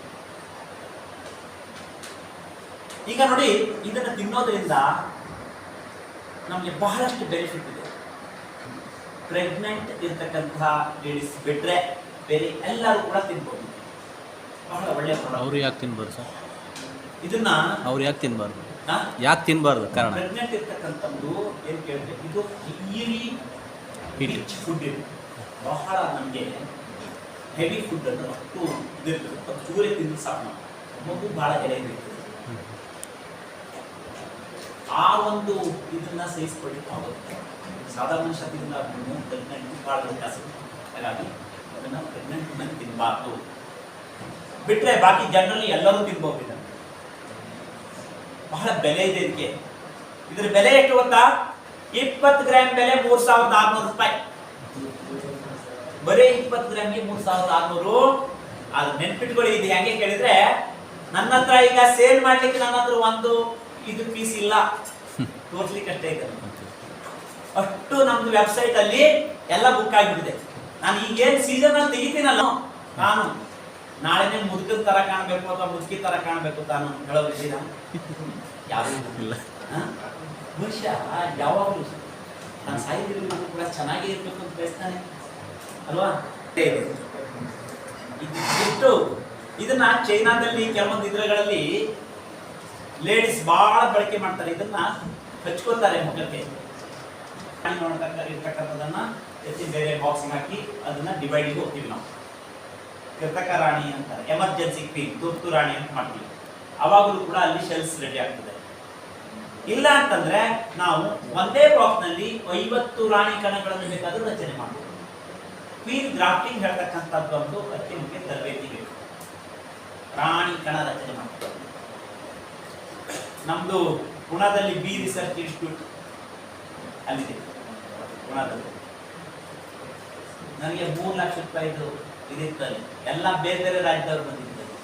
ಈಗ ನೋಡಿ ಇದನ್ನು ತಿನ್ನೋದ್ರಿಂದ ನಮಗೆ ಬಹಳಷ್ಟು ಬೆನಿಫಿಟ್ ಇದೆ. ಪ್ರೆಗ್ನೆಂಟ್ ಇರ್ತಕ್ಕಂತಹ ಲೇಡೀಸ್ ಬಿಟ್ರೆ ಬೇರೆ ಎಲ್ಲರೂ ಕೂಡ ತಿನ್ಬೋದು. ಬಹಳ ಒಳ್ಳೆಯ ಅವರು ಯಾಕೆ ತಿನ್ಬಾರ್ದು ಸರ್? ಇದನ್ನ ಅವ್ರು ಯಾಕೆ ತಿನ್ಬಾರ್ದು? ಯಾಕೆ ತಿನ್ಬಾರ್ದು? ಕಾರಣ? ಪ್ರೆಗ್ನೆಂಟ್ ಇರ್ತಕ್ಕಂಥದ್ದು ಏನು ಕೇಳಿದ್ರೆ ಇದು ಹೀರಿ. ರಿಚ್ ಫುಡ್ ಇದೆ. ಬಹಳ ನಮಗೆ ಹೆವಿ ಫುಡ್ ಅನ್ನು ಅಷ್ಟು ಇದಿರ್ತದೆ. ಅದು ಚೂರೇ ತಿಂದು ಸಾಕು. ಮಗು ಬಹಳ ಎಲೆ ಆ ಒಂದು ಇದನ್ನ ಸಹಿಸ್ಕೊಳ್ಳಿಕ್ಕೆ ಆಗುತ್ತೆ. ಸಾಧಾರಣ ಮನುಷ್ಯ ತಿಂದ ಪ್ರೆಗ್ನೆಂಟ್ ಭಾಳ ವ್ಯತ್ಯಾಸ. ಹಾಗಾಗಿ ಅದನ್ನ ಪ್ರೆಗ್ನೆಂಟ್ ವುಮೆನ್ ತಿನ್ನಬಾರ್ದು ಬಿಟ್ರೆ ಬಾಕಿ ಜನರಲ್ಲಿ ಎಲ್ಲರೂ ತಿನ್ಬಹುದು ಇದನ್ನ. ಬಹಳ ಬೆಲೆ ಇದೆ ಇದಕ್ಕೆ. ಇದ್ರ ಬೆಲೆ ಎಷ್ಟು ಗೊತ್ತಾ? ಇಪ್ಪತ್ತು ಗ್ರಾಮ್ ಬೆಲೆ ಮೂರ್ ಸಾವಿರದ ಆರ್ನೂರು ರೂಪಾಯಿ. ಬರೀ ಇಪ್ಪತ್ತು ಗ್ರಾಮ್ಗೆ ಮೂರ್ ಸಾವಿರದ ಆರ್ನೂರು. ಅದು ನೆನ್ಪಿಟ್ಕೊಳ್ಳಿ, ಇದು ಹೆಂಗೆ ಕೇಳಿದ್ರೆ ನನ್ನ ಹತ್ರ ಈಗ ಸೇಲ್ ಮಾಡ್ಲಿಕ್ಕೆ ನನ್ನ ಹತ್ರ ಒಂದು ಇದು ಪೀಸ್ ಇಲ್ಲ. ತೋರ್ಸ್ಲಿಕ್ಕೆ ಅಷ್ಟೇ ಇದೆ. ಅಷ್ಟು ನಮ್ದು ವೆಬ್ಸೈಟ್ ಅಲ್ಲಿ ಎಲ್ಲ ಬುಕ್ ಆಗಿಬಿಟ್ಟಿದೆ. ನಾನು ಈಗೇನ್ ಸೀಸನ್ ಅಲ್ಲಿ ತೆಗಿತೀನಲ್ಲ ನಾನು ನಾಳೆನೇ ಮುದುಕದ ತರ ಕಾಣಬೇಕು ಅಥವಾ ಮುದುಕಿ ತರ ಕಾಣಬೇಕು ತಾನು ಹೇಳೋದಿಲ್ಲ ಯಾರು ಇಲ್ಲ. ಮನುಷ್ಯ ಯಾವಾಗಲೂ ನಾನು ಸಾಹಿತ್ಯ ಕೂಡ ಚೆನ್ನಾಗೇ ಇರ್ಬೇಕು ಅಂತ ಬಯಸ್ತಾನೆ. ಅಲ್ವಾ? ಇದು. ಎಷ್ಟು ಇದನ್ನ ಚೈನಾದಲ್ಲಿ ಕೆಲವೊಂದು ಇದ್ರಗಳಲ್ಲಿ ಲೇಡೀಸ್ ಬಹಳ ಬಳಕೆ ಮಾಡ್ತಾರೆ. ಇದನ್ನ ಹಚ್ಕೋತಾರೆ ಮುಖಕ್ಕೆ. ಇರ್ತಕ್ಕಂಥದ್ದನ್ನ ಎತ್ತಿ ಬೇರೆ ಬಾಕ್ಸ್ಗೆ ಹಾಕಿ ಅದನ್ನ ಡಿವೈಡಿಗೆ ಹೋಗ್ತೀವಿ ನಾವು. ಕೃತಕ ರಾಣಿ ಅಂತಾರೆ. ಎಮರ್ಜೆನ್ಸಿ ಕ್ವೀನ್ ತುರ್ತು ರಾಣಿ ಅಂತ ಮಾಡ್ತೀವಿ. ಅವಾಗಲೂ ಕೂಡ ಅಲ್ಲಿ ಶೆಲ್ಸ್ ರೆಡಿ ಆಗ್ತದೆ. ಇಲ್ಲ ಅಂತಂದ್ರೆ ನಾವು ಒಂದೇ ಬಾಕ್ಸ್ನಲ್ಲಿ ಐವತ್ತು ರಾಣಿ ಕಣಗಳನ್ನು ಬೇಕಾದ್ರೂ ರಚನೆ ಮಾಡಬಹುದು ಕ್ವೀನ್ ಗ್ರಾಫ್ಟಿಂಗ್ ಹೇಳ್ತಕ್ಕಂಥದ್ದು ಒಂದು ಅತ್ಯಂತ ತರಬೇತಿ ಬೇಕು. ರಾಣಿ ಕಣ ರಚನೆ ಮಾಡ್ತಾರೆ ನಮ್ದು ಪುಣಾದಲ್ಲಿ ಬಿ ರಿಸರ್ಚ್ ಇನ್ಸ್ಟಿಟ್ಯೂಟ್ ಅಲ್ಲಿದೆ. ಪುಣಾದಲ್ಲಿ. ನನಗೆ ಮೂರು ಲಕ್ಷ ರೂಪಾಯಿದು ಅಲ್ಲಿ ಎಲ್ಲ ಬೇರೆ ಬೇರೆ ರಾಜ್ಯದವ್ರು ಬಂದಿದ್ದಾರೆ.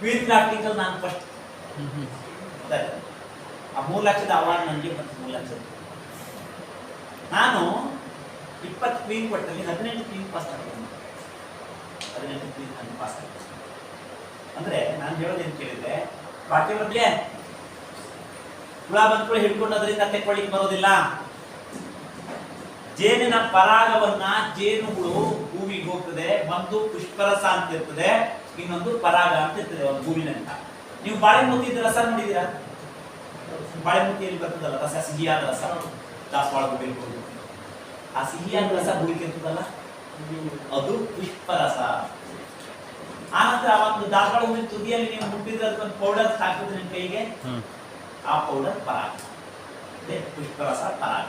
ಕ್ವೀನ್ ಪ್ರಾಕ್ಟಿಕಲ್ ನಾನು ಫಸ್ಟ್? ಆ ಮೂರು ಲಕ್ಷದ ಅವಾರ್ಡ್ ನನಗೆ ಬಂತು, ಮೂರು ಲಕ್ಷ ನಾನು ಇಪ್ಪತ್ತು ಕ್ವೀನ್ ಕೊಟ್ಟಲ್ಲಿ ಹದಿನೆಂಟು ಕ್ವೀನ್ ಪಾಸ್ ಆಗ್ತೀನಿ ಹದಿನೆಂಟು ಕ್ವೀನ್ ನಾನು ಪಾಸ್ ಆಗ್ತೀನಿ ಅಂದರೆ ನಾನು ಹೇಳೋದೇನು ಕೇಳಿದ್ರೆ ಬಾಕಿ ಮೊದಲೇ ಹುಳ ಬಂದ್ಕೊಳ್ಳಿ ಹಿಡ್ಕೊಂಡು ತೆಕ್ಕೊಳ್ಳಿಕ್ ಬರೋದಿಲ್ಲ. ಜೇನಿನ ಪರಾಗವನ್ನ ಜೇನುಹುಳು ಹೂವಿಗೆ ಹೋಗ್ತದೆ ಒಂದು ಪುಷ್ಪರಸ ಅಂತ ಇರ್ತದೆ, ಇನ್ನೊಂದು ಪರಾಗ ಅಂತ ಇರ್ತದೆ ಒಂದು ಹೂವಿನಂತ ನೀವು ಬಾಳೆ ಮುತ್ತಿದ ರಸ ನೋಡಿದೀರಾ ಬಾಳೆ ಮುತ್ತಿಯಲ್ಲಿ ಬರ್ತದಲ್ಲ, ರಸ, ಸಿಹಿಯಾದ ರಸ. ದಾಸವಾಳ ಬೇಕು ಆ ಸಿಹಿಯಾದ ರಸ ಹುಡುಕಿರ್ತದಲ್ಲ ಅದು ಪುಷ್ಪರಸ. ಆನಂತರ ಆ ಒಂದು ದಾಸವಾಳ ಹೂವಿನ ತುದಿಯಲ್ಲಿ ನೀವು ಮುಟ್ಟಿದ್ರೆ ಅದಕ್ಕೊಂದು ಪೌಡರ್ ಹಾಕಿದ್ರೆ ನಿಮ್ಮ ಕೈಗೆ? ಆ ಪೌಡರ್ ಪರಾಗ. ಪುಷ್ಪರಸ ಪರಾಗ.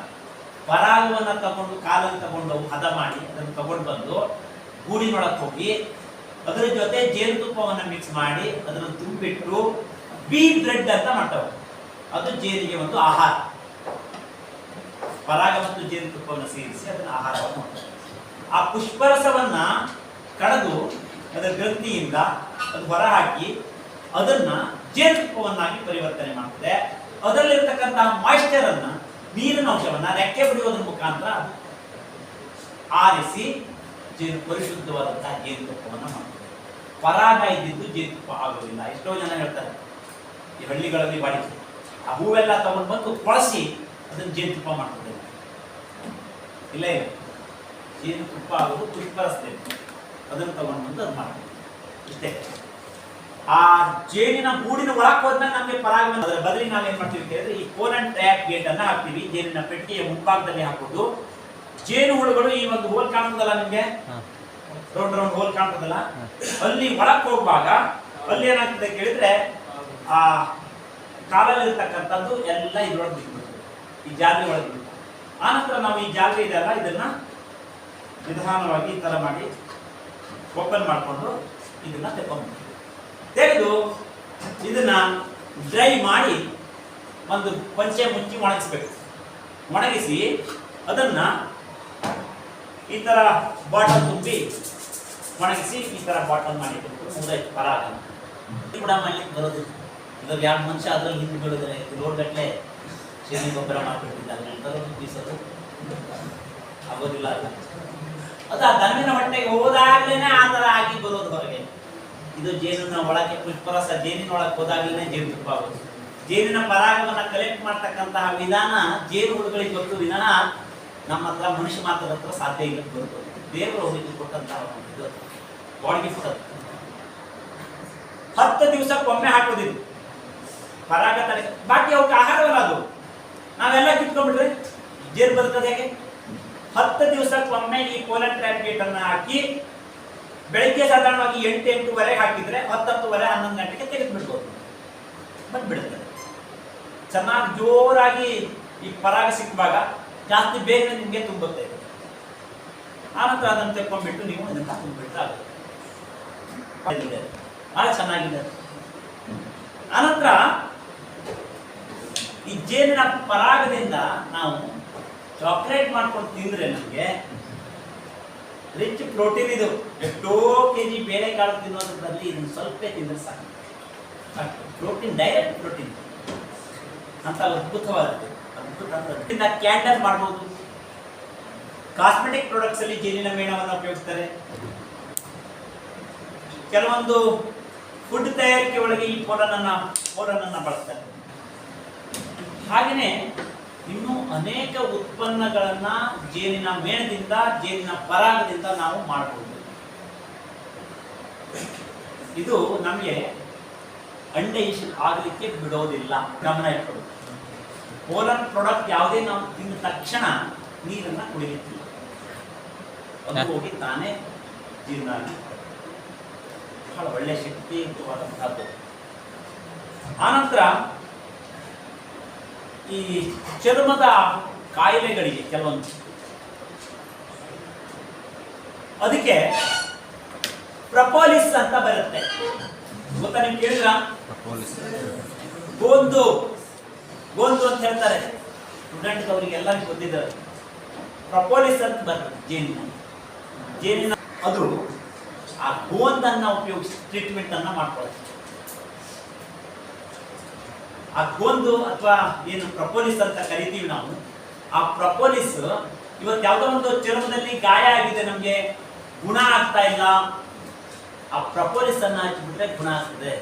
ಪರಾಗವನ್ನ ತಗೊಂಡು ಕಾಲಲ್ಲಿ ತಗೊಂಡು ಹದ ಮಾಡಿ ಅದನ್ನು ತಗೊಂಡು ಬಂದು ಗೂಡಿನೊಳಗೆ ಹೋಗಿ ಅದರ ಜೊತೆ ಜೇನುತುಪ್ಪವನ್ನ ಮಿಕ್ಸ್ ಮಾಡಿ ಅದನ್ನು ತುಂಬಿಟ್ಟು ಬೀ ಬ್ರೆಡ್ ಅಂತ ಮಾಡ್ತಾವೆ ಅದು ಜೇನಿಗೆ ಒಂದು ಆಹಾರ. ಪರಾಗ ಮತ್ತು ಜೇನುತುಪ್ಪವನ್ನು ಸೇರಿಸಿ ಅದನ್ನ ಆಹಾರವನ್ನು ಮಾಡ್ತಾರೆ. ಆ ಪುಷ್ಪರಸವನ್ನ ಕಳೆದು ಅದರ ಗ್ರಂಥಿಯಿಂದ ಅದು ಹೊರಹಾಕಿ ಅದನ್ನ ಜೇನುತುಪ್ಪವನ್ನಾಗಿ ಪರಿವರ್ತನೆ ಮಾಡ್ತದೆ. ಅದರಲ್ಲಿರ್ತಕ್ಕಂತಹ ಮಾಯಿಶ್ಚರ್ ಅನ್ನ ನೀರಿನ ಅಂಶವನ್ನ ರೆಕ್ಕೆ ಬಿಡುವುದರ ಮುಖಾಂತರ ಆರಿಸಿ ಜೇನು ಪರಿಶುದ್ಧವಾದಂತಹ ಜೇನುತುಪ್ಪವನ್ನು ಮಾಡ್ತದೆ. ಪರಾಗ ಇದ್ದಿದ್ದು ಜೇನುತುಪ್ಪ ಆಗೋದಿಲ್ಲ ಎಷ್ಟೋ ಜನ ಹೇಳ್ತಾರೆ, ಈ ಹಳ್ಳಿಗಳಲ್ಲಿ ಬಾಡಿಕೆ ಆ ಹೂವೆಲ್ಲ ತಗೊಂಡು ಬಂದು ಕೊಳಸಿ ಅದನ್ನು ಜೇನುತುಪ್ಪ ಮಾಡ್ತದೆ ಇಲ್ಲ ಇಲ್ಲ. ಜೇನುತುಪ್ಪ ಆಗೋದು ಪುಷ್ಪರಸ್ತೆ ಅದನ್ನು ತಗೊಂಡು ಬಂದು ಅದು ಮಾಡ್ತೀವಿ ಇಷ್ಟೇ. ಆ ಜೇನಿನ ಗೂಡಿನ ಒಳಕ್ಕೆ ಹೋದ್ಮೇಲೆ ನಮಗೆ ಪರಾಗ ಅದರ ಬದಲಿ ನಾವೇನ್ ಮಾಡ್ತೀವಿ ಕೇಳಿದ್ರೆ ಈ ಕೋನನ್ ಟ್ರ್ಯಾಪ್ ಗೇಟ್ ಅನ್ನ ಹಾಕ್ತೀವಿ. ಜೇನಿನ ಪೆಟ್ಟಿಗೆಯ ಮುಂಭಾಗದಲ್ಲಿ ಹಾಕೋದು ಜೇನು ಹುಳುಗಳು ಈ ಒಂದು ಹೋಲ್ ಕಾಣ್ತದಲ್ಲ ನಿಮ್ಗೆ? ರೌಂಡ್ ರೌಂಡ್ ಹೋಲ್ ಕಾಣ್ತದಲ್ಲ? ಅಲ್ಲಿ ಒಳಕ್ ಹೋಗುವಾಗ ಅಲ್ಲಿ ಏನಾಗ್ತದೆ ಕೇಳಿದ್ರೆ ಆ ಕಾಲಲ್ಲಿ ಇರ್ತಕ್ಕಂಥದ್ದು ಎಲ್ಲ ಇದ್ರೊಳಗೆ ಬಿಟ್ಬಿಡ್ತದೆ ಈ ಜಾಲರಿ ಒಳಗೆ ಬಿಡ್ತದೆ ಆನಂತರ ನಾವು ಈ ಜಾಲರಿ ಇದೆಲ್ಲ ಇದನ್ನ ನಿಧಾನವಾಗಿ ಈ ಥರ ಮಾಡಿ ಓಪನ್ ಮಾಡಿಕೊಂಡು ಇದನ್ನ ತೆಗೊಂಡ್ಬಿಡ್ತೀವಿ ತೆಗೆದು ಇದನ್ನ ಡ್ರೈ ಮಾಡಿ ಒಂದು ಪಂಚೆ ಮುಚ್ಚಿ ಒಣಗಿಸ್ಬೇಕು. ಒಣಗಿಸಿ ಅದನ್ನ ಈ ತರ ಬಾಟಲ್ ತುಂಬಿ ಒಣಗಿಸಿ ಈ ತರ ಬಾಟಲ್ ಮಾಡಿ ಪರಾಗ ಇದು ಕೂಡ ಮಾಡ್ಲಿಕ್ಕೆ ಬರೋದು ಇದ್ರಲ್ಲಿ ಎರಡು ಮನುಷ್ಯ ಅದ್ರಲ್ಲಿ ಹಿಂದೆ ಬೀಳಿದ್ರೆ ಲೋಡ್ ಗಟ್ಟಲೆ ಶೇಣಿ ಗೊಬ್ಬರ ಮಾಡಿಬಿಟ್ಟಿದ್ದಾರೆ ಬೀಸೋದು ಆಗೋದಿಲ್ಲ. ಅದು ಅದು ಆ ದಮ್ಮಿನ ಹೊಟ್ಟೆಗೆ ಹೋದಾಗ್ಲೇನೆ ಆ ಥರ ಆಗಿ ಬರೋದು ಹೊರಗೆ. ಇದು ಜೇನಿನ ಒಳಗೆ ಪುಷ್ಪರಸ ಜೇನಿನ ಒಳಗೆ ಹೋದಾಗ್ಲೇನೆ ಜೇನುತುಪ್ಪ ಆಗೋದು ಜೇನಿನ ಪರಾಗವನ್ನ ಕಲೆಕ್ಟ್ ಮಾಡ್ತಕ್ಕಂತಹ ವಿಧಾನ ಜೇನು ಹುಳುಗಳಿಗೆ ಗೊತ್ತು ವಿಧಾನ ನಮ್ಮ ಹತ್ರ ಮನುಷ್ಯ ಮಾತ್ರ ಹತ್ರ ಸಾಧ್ಯ ಇಲ್ಲ ಬರುತ್ತೆ ದೇವರು ಅವರಿಗೆ ಕೊಟ್ಟಂತಹ ಇದು. ಬಾಡಿ ಗಿಫ್ಟ್ ಹತ್ತು ದಿವಸಕ್ಕೊಮ್ಮೆ ಹಾಕೋದಿದ್ದು ಪರಾಗ ತಲೆ ಬಾಕಿ ಅವಕ್ಕೆ ಆಹಾರವಲ್ಲ ಅದು. ನಾವೆಲ್ಲ ಕಿತ್ಕೊಂಡ್ಬಿಟ್ರೆ ಜೇನು ಬರ್ತದೆ ಹೇಗೆ? ಹತ್ತು ದಿವಸಕ್ಕೊಮ್ಮೆ ಈ ಕೋಲನ್ ಟ್ರ್ಯಾಪ್ ಗೇಟ್ ಅನ್ನ ಹಾಕಿ ಬೆಳಿಗ್ಗೆ ಸಾಧಾರಣವಾಗಿ ಎಂಟು, ಎಂಟೂವರೆಗೆ ಹಾಕಿದ್ರೆ ಹತ್ತತ್ತುವರೆ ಹನ್ನೊಂದು ಗಂಟೆಗೆ ತೆಗೆದು ಬಿಡ್ಬೋದು ಬಂದ್ಬಿಡುತ್ತೆ ಚೆನ್ನಾಗಿ ಜೋರಾಗಿ ಈ ಪರಾಗ ಸಿಕ್ಕುವಾಗ ಜಾಸ್ತಿ ಬೇಗ ನಿಮಗೆ ತುಂಬುತ್ತೆ. ಆನಂತರ ಅದನ್ನು ತೆಕ್ಕೊಂಡ್ಬಿಟ್ಟು ನೀವು ಇದನ್ನ ತುಂಬಿಡ್ತಾ. ಬಹಳ ಚೆನ್ನಾಗಿದೆ ಆನಂತರ ಈ ಜೇನಿನ ಪರಾಗದಿಂದ ನಾವು ಚಾಕ್ಲೇಟ್ ಮಾಡ್ಕೊಂಡು ತಿಂದ್ರೆ ನಮಗೆ ರಿಚ್ ಪ್ರೋಟೀನ್ ಇದು. ಎಷ್ಟೋ ಕೆ ಜಿ ಬೇಳೆಕಾಳು ತಿನ್ನೋದ್ರಲ್ಲಿ ಇದನ್ನು ಸ್ವಲ್ಪ ತಿಂದ್ರೆ ಸಾಕು. Protein, direct protein. ಅಂತ ಅದ್ಭುತವಾದದ್ದು. ಅದ್ಭುತ ಕ್ಯಾಂಡಲ್ ಮಾಡ್ಬೋದು. ಕಾಸ್ಮೆಟಿಕ್ ಪ್ರಾಡಕ್ಟ್ಸ್ ಅಲ್ಲಿ ಜೇನಿನ ಮೇಣವನ್ನು ಉಪಯೋಗಿಸ್ತಾರೆ. ಕೆಲವೊಂದು ಫುಡ್ ತಯಾರಿಕೆ ಒಳಗೆ ಈ ಪೋಲನನ್ನ ಪೋಲನನ್ನ ಬಳಸ್ತಾರೆ. ಹಾಗೆಯೇ ಇನ್ನೂ ಅನೇಕ ಉತ್ಪನ್ನಗಳನ್ನ ಜೇನಿನ ಮೇಣದಿಂದ, ಜೇನಿನ ಪರಾಗದಿಂದ ನಾವು ಮಾಡಬಹುದು ಇದು ನಮಗೆ ಅಂಡೆ ಇಶ್ ಆಗಲಿಕ್ಕೆ ಬಿಡೋದಿಲ್ಲ. ಗಮನ ಇಟ್ಕೊಳ್ಳಿ. ಪೋಲನ್ ಪ್ರಾಡಕ್ಟ್ ಯಾವುದೇ ನಾವು ತಿಂದ ತಕ್ಷಣ ನೀರನ್ನ ಕುಡಿಯುತ್ತಿಲ್ಲ ಅದು ಹೋಗಿ ತಾನೇ ಜೀರ್ಣ ಬಹಳ ಒಳ್ಳೆ ಶಕ್ತಿಯುತವಾದಂತಹದ್ದು. ಆನಂತರ ಈ ಚರ್ಮದ ಕಾಯಿಲೆಗಳಿಗೆ ಕೆಲವೊಂದು. ಅದಕ್ಕೆ ಪ್ರಪೋಲಿಸ್ ಅಂತ ಬರುತ್ತೆ. ಗೊತ್ತಾ ನೀವು ಕೇಳಿದ್ರ? ಗೋಂದು. ಗೋಂದು ಅಂತ ಹೇಳ್ತಾರೆ. ಸ್ಟೂಡೆಂಟ್ ಅವರಿಗೆ ಎಲ್ಲರಿಗೂ ಗೊತ್ತಿದ್ದಾರೆ ಪ್ರಪೋಲಿಸ್ ಅಂತ ಬರ್ತದೆ ಜೇನಿನ ಜೇನಿನ ಅದು ಆ ಗೋಂದನ್ನ ಉಪಯೋಗಿಸಿ ಟ್ರೀಟ್ಮೆಂಟ್ ಅನ್ನ ಮಾಡ್ಕೊಳ್ಳುತ್ತೆ ಆ ಗೋಂದು ಅಥವಾ ಏನು ಪ್ರಪೋಲಿಸ್ ಅಂತ ಕರಿತೀವಿ ನಾವು, ಆ ಪ್ರಪೋಲಿಸ್ ಇವತ್ತು ಯಾವುದೋ ಒಂದು ಚರ್ಮದಲ್ಲಿ ಗಾಯ ಆಗಿದೆ, ನಮಗೆ ಗುಣ ಆಗ್ತಾ ಇಲ್ಲ. ಆ ಪ್ರಪೋಲಿಸ್ ಅನ್ನ ಹಚ್ಚಿಬಿಟ್ರೆ ಗುಣ ಆಗ್ತದೆ.